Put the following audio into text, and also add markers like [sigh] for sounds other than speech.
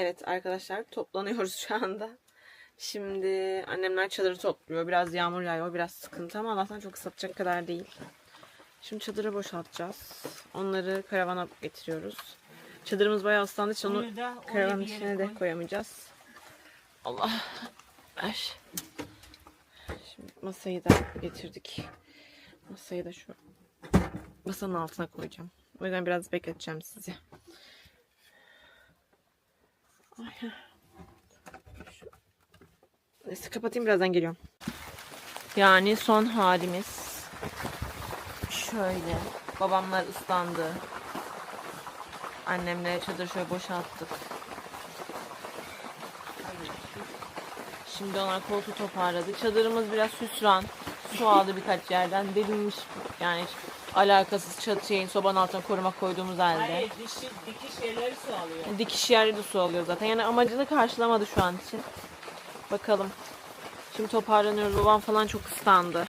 Evet arkadaşlar toplanıyoruz [laughs] şu anda. Şimdi annemler çadırı topluyor. Biraz yağmur yağıyor. Biraz sıkıntı ama Allah'tan çok ıslatacak kadar değil. Şimdi çadırı boşaltacağız. Onları karavana getiriyoruz. Çadırımız bayağı ıslandığı için onu karavanın içine de koy. koyamayacağız. Allah. Ver. Şimdi masayı da getirdik. Masayı da şu masanın altına koyacağım. O yüzden biraz bekleteceğim sizi. Ay. Şu- Neyse kapatayım birazdan geliyorum. Yani son halimiz şöyle. Babamlar ıslandı. Annemle çadır şöyle boşalttık. Şimdi onlar koltuğu toparladı. Çadırımız biraz hüsran. Su aldı birkaç yerden. Delinmiş yani alakasız çatı şeyin sobanın altına koruma koyduğumuz halde. Hayır dişi, dikiş yerleri su alıyor. Dikiş yeri de su alıyor zaten. Yani amacını karşılamadı şu an için. Bakalım. Şimdi toparlanıyoruz. Babam falan çok ıslandı.